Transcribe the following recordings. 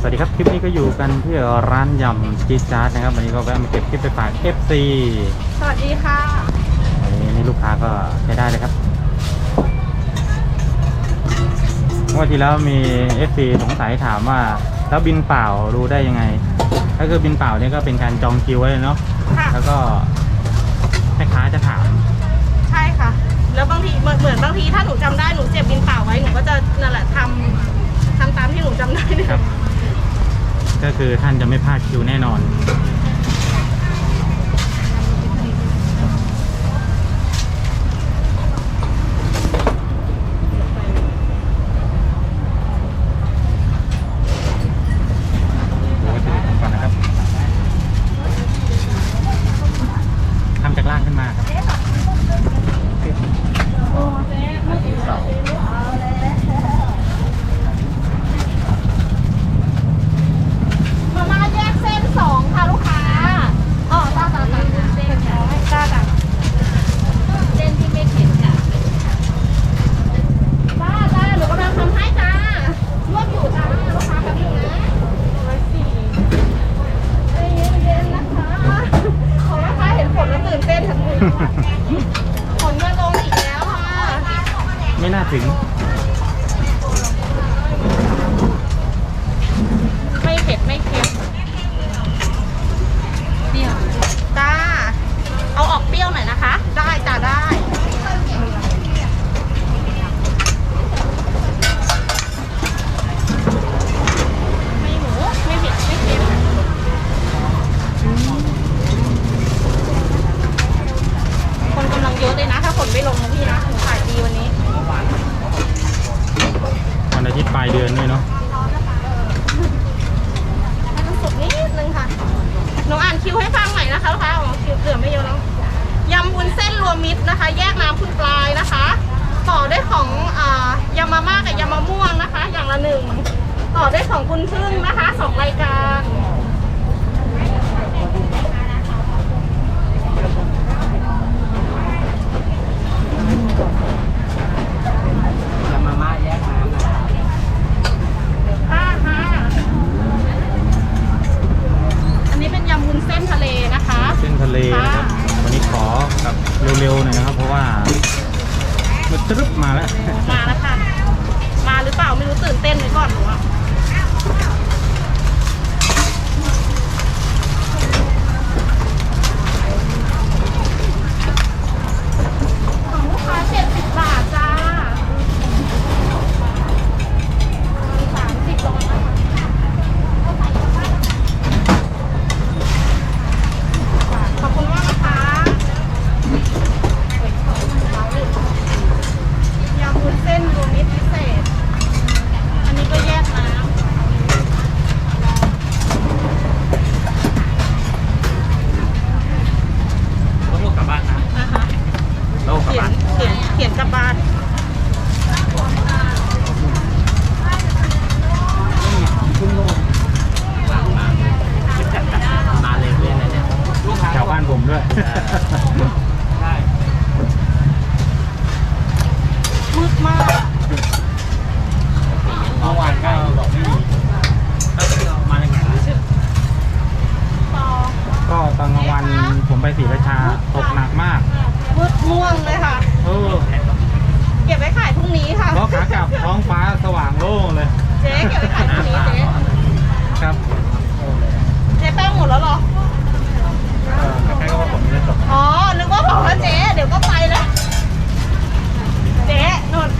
สวัสดีครับคลิปนี้ก็อยู่กันที่ร้านยำจีดจาร์ดนะครับวันนี้ก็แวะมาเก็บคลิปไปฝาก FC สวัสดีค่ะ วันนี้นี่ลูกค้าก็ใช้ได้เลยครับเมื่อที่แล้วมี FC สงสัยถามว่า แล้วบินเปล่ารู้ได้ยังไง ถ้าคือบินเปล่าเนี่ยก็เป็นการจองคิวไว้เลยเนาะค่ะ แล้วก็แม่ค้าจะถามใช่ค่ะ แล้วบางทีเหมือนเหมือนบางทีถ้าหนูจำได้หนูเจ็บบินเปล่าไว้หนูก็จะนั่นแหละทำทำตามที่หนูจำได้เลยครับ ก็คือท่านจะไม่พลาดคิวแน่นอน ดูวัตถุดิบก่อนนะครับทำจากล่างขึ้นมาครับเสา มาม่าแยกเส้นสองค่ะลูกค้าอ๋อจ้าจ้าจ้าเส้นจ้าจ้าเส้นที่ไม่เผ็ดจ้ะจ้าจ้าหนูกำลังทำให้จ้าลวกอยู่จ้าลูกค้าแป๊บนึงนะร้อยสี่ใจเย็นๆนะคะของลูกค้าเห็นฝนแล้วตื่นเต้ นทั้งมือฝนมาลงอีกแล้วค่ะ ไม่น่าถึง ไม่เผ็ดไม่เค็มเปรี้ยวจ้า เอาออกเปรี้ยวหน่อยนะคะ ได้จ้าได้ ไม่หมู ไม่เผ็ดไม่เค็มคนกำลังเยอะเลยนะ ถ้าฝนไม่ลงนะพี่นะขายดีวันนี้ วันอาทิตย์ ปลายเดือนด้วยเนาะให้มันสุกนิดนึงค่ะ หนูอ่านคิวให้ฟังใหม่นะคะลูกค้าของคิวเหลือไม่เยอะแล้วยำวุ้นเส้นรวมมิตรนะคะ แยกน้ำคุณปลายนะคะ ต่อด้วยของอยำมาม่ากับยำมะม่วงนะคะ อย่างละหนึ่ง ต่อด้วยของคุณพึ่งนะคะสองรายการ ยำมาม่าแยกน้ำนะ ค่ะค่ะ อันนี้เป็นยำวุ้นเส้นทะเลนะคะ เส้นทะเลนะครับ วันนี้ขอแบบ เร็วๆหน่อยนะครับ เพราะว่ามันตรึบมาแล้ว มาแล้วค่ะ มาหรือเปล่าไม่รู้ตื่นเต้นไว้ก่อนหนูอะของลูกค้าเจ็ดสิบบาทจ้าสามสิบร้อยนะคะขอบคุณมากนะคะยำวุ้นเส้นรวมมิตรพิเศษ อันนี้ก็แยกน้ำ โลกกลับบ้านนะ นะคะ โลกกลับ เขีย บ้าน น เขียนเขียนกลับบ้าน มาเลยเพื่อนเลยเนี่ยลูกค้า แถวบ้านผม ด้วยใช่มืดมากเมื่อวานก็บอกไม่มีก็คือเอามาอย่างนี้ต่อก็ตอนกลางวันผมไปศรีราชาตกหนักมากมืดม่วงเลยค่ะ เออ เก็บไว้ขายพรุ่งนี้ค่ะเพราะขากลับท้องฟ้าสว่างโล่งเลย เจ๊เก็บไว้ขายพรุ่งนี้เจ๊ครับ เจ๊แป้งหมดแล้วเหรอ เออคล้ายๆกับว่าผมจะตก อ๋อ นึกว่าบอกว่าเจ๊ เดี๋ยวก็ไปแล้ว เจ๊นุ่น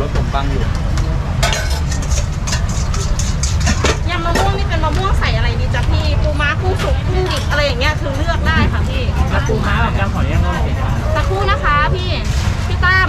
รถผมบังอยู่ยำมะม่วงนี่เป็นมะม่วงใส่อะไรดีจ๊ะพี่ปูม้ากุ้งสุกกุ้ดิบอะไรอย่างเงี้ยคือเลือกได้ค่ะพี่ตะคู่นะคะพี่ พี่ตั้ม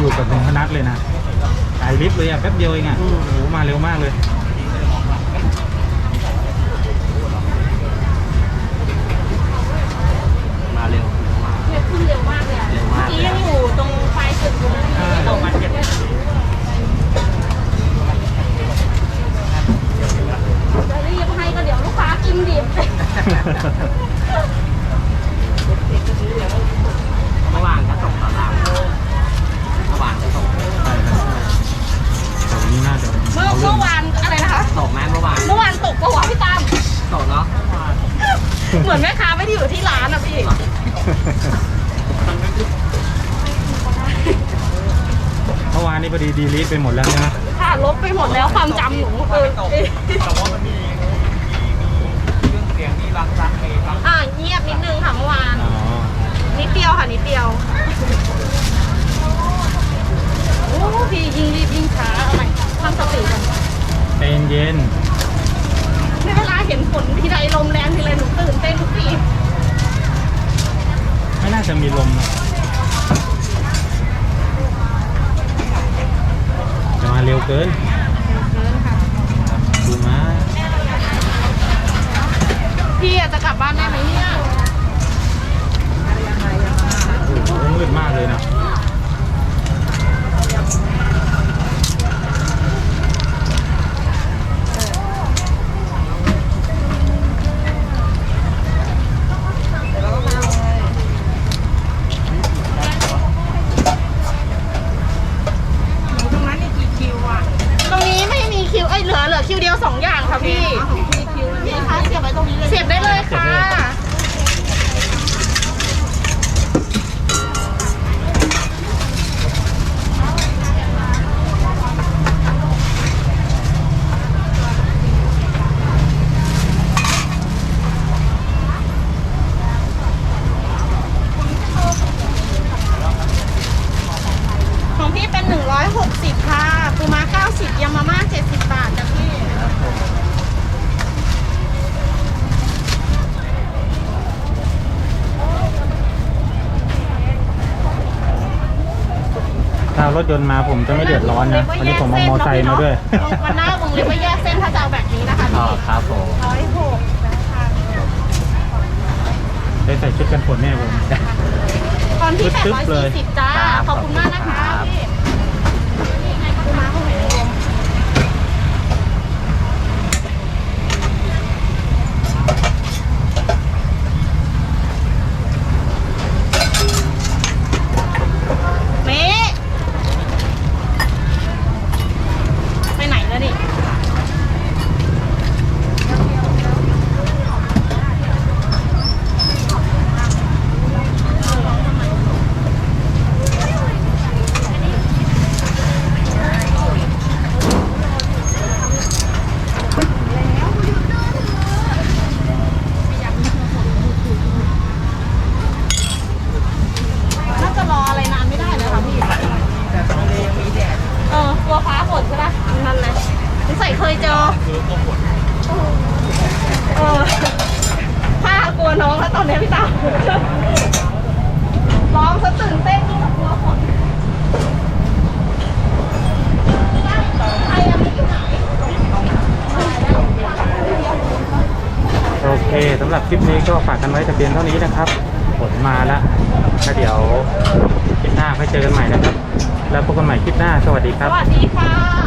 อยู่กับหนึ่งพนักเลยนะไอลิฟต์เลยอะแป๊บเดียวเองอะโอ้โหมาเร็วมากเลย มาเร็วมาก เนี่ยขึ้นเร็วมากเลยอะ เร็วมาก เมื่อกี้ยังอยู่ตรงไฟสุดอยู่เลยที่ตรงมาเจ็บจะรีบให้ก็เดี๋ยวลูกค้ากินดิบ เมื่อวานก็ตกตอนหลังเมื่อวานก็ตก ใช่ครับแต่วันนี้น่าจะ เมื่อ เอาเรื่ เมื่ อง อวานอะไรนะคะ ตกไหมเมื่อวาน เมื่อวานตกปะวะพี่ตาม ตกเนาะ เหมือนแม่ค้าไม่ได้อยู่ที่ร้านอะพี่ เมื่อวานนี้พอ ดีดีลิทไปหมดแล้วใช่ไหมค่ะลบไปหมดแล้วความจำหนูเออเอ๊ะแต่ว่ามันมีเครื่องเสียงที่รังรักเองครับอ่าเงียบนิดนึงค่ะเมื่อวาน อ๋อ นิดเดียวค่ะนิดเดียว โอ้พี่ยิ่งรีบยิ่งช้าเอาใหม่ตั้งสติกันใจเย็นในเวลาเห็นฝนทีไรลมแรงทีไรหนูตื่นเต้นทุกที ๆไม่น่าจะมีลมนะจะมา เกินเกินค่ะดูมาพี่จะกลับบ้านได้ไหมเนี่ย โอ้โหมืดมากเลยนะ ตรงนั้นมีกี่คิวอะ ตรงนี้ไม่มีคิว เอ้ยเหลือเหลือ คิวเดียวสองอย่างค่ะพี่พี่คะเสียบไว้ตรงนี้เลยเสียบได้เลยค่ะ ของพี่เป็น 160 ค่ะ ปูม้า 90ยำมาม่า 70 บาทจ้ะพี่ ถ้าเอารถยนต์มาผมจะไม่เดือดร้อนนะวันนี้ผมเอามอไซค์มาด้วยวันหน้าวงเล็บว่าแยกเส้นถ้าจะเอาแบบนี้นะคะอ๋อพี่ครับผมร้อยหกนะคะได้ใส่ชุดกันฝนแน่ผมตอนที่ตึ๊บๆเลย840จ้าขอบคุณมากนะคะพี่นี่ไงปูม้าของไหนนางรมเมะไปไหนแล้วนี่ น่าจะรออะไรนานไม่ได้เลยค่ะพี่ แต่ตอนนี้ยังมีแดด เออกลัวฟ้าฝนใช่ปะนั่นเลยนิสัยเคยเจอ คือตัวฝน เออข้ากลัวน้องแล้วตอนนี้พี่ตาร้องซะตื่นเต้นยิ่งกว่ากลัวฝนใครอะไม่อยู่ไหน โอเคสำหรับคลิปนี้ก็ฝากกันไว้แต่เพียงเท่านี้นะครับฝนมาแล้วแล้วเดี๋ยวคลิปหน้าไปเจอกันใหม่นะครับ แล้วพบกันใหม่คลิปหน้า สวัสดีครับ สวัสดีค่ะ